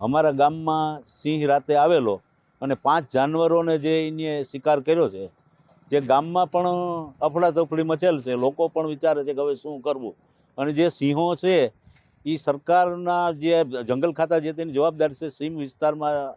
અમારા ગામમાં સિંહ રાતે આવેલો અને પાંચ જાનવરોને જે એને શિકાર કર્યો છે જે ગામમાં પણ અફડાતફડી મચેલ છે લોકો પણ વિચારે છે કે હવે શું કરવું? અને જે સિંહો છે એ સરકારના જે જંગલ ખાતા જે તેની જવાબદારી છે સીમ વિસ્તારમાં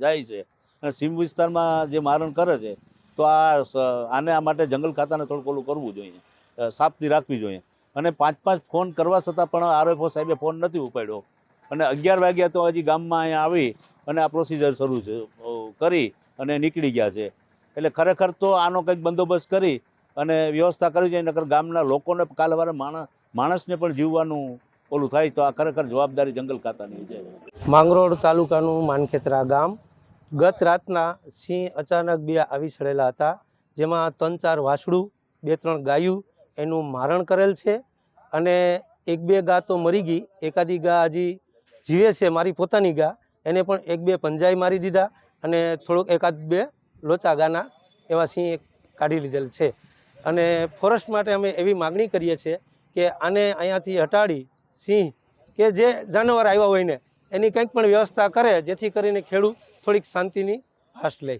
જાય છે. અને સીમ વિસ્તારમાં જે મારણ કરે છે તો આ આને આ માટે જંગલ ખાતાને થોડુંક ઓલું કરવું જોઈએ અ, રાખવી જોઈએ. અને પાંચ પાંચ ફોન કરવા છતાં પણ આરએફઓ સાહેબે ફોન નથી ઉપાડ્યો. અને અગિયાર વાગ્યા તો હજી ગામમાં અહીંયા આવી અને આ પ્રોસિજર શરૂ છે. કરી અને નીકળી ગયા છે. એટલે ખરેખર તો આનો કંઈક બંદોબસ્ત કરી અને વ્યવસ્થા કરવી જોઈએ નકર ગામના લોકોને કાલે વારે માણસ માણસને પણ જીવવાનું ઓલું થાય તો આ ખરેખર જવાબદારી જંગલ ખાતાની છે. માંગરોળ તાલુકાનું માનખેતરા ગામ. ગત રાતના સિંહ અચાનક બે આવી ચડેલા હતા, જેમાં ત્રણ ચાર વાસડું બે ત્રણ ગાયું એનું મારણ કરેલ છે અને એક બે ગા તો મરી ગઈ, એકાદી ગા હજી જીવે છે મારી પોતાની ગા. એને પણ એક બે પંજાઈ મારી દીધા અને થોડુંક એકાદ બે લોચા ગાના એવા સિંહ કાઢી લીધેલ છે. અને ફોરેસ્ટ માટે અમે એવી માગણી કરીએ છીએ કે આને અહીંયાથી હટાડી સિંહ કે જે જાનવર આવ્યા હોય ને, એની કંઈક પણ વ્યવસ્થા કરે જેથી કરીને ખેડૂત થોડીક શાંતિની ફાસ્ટ લે.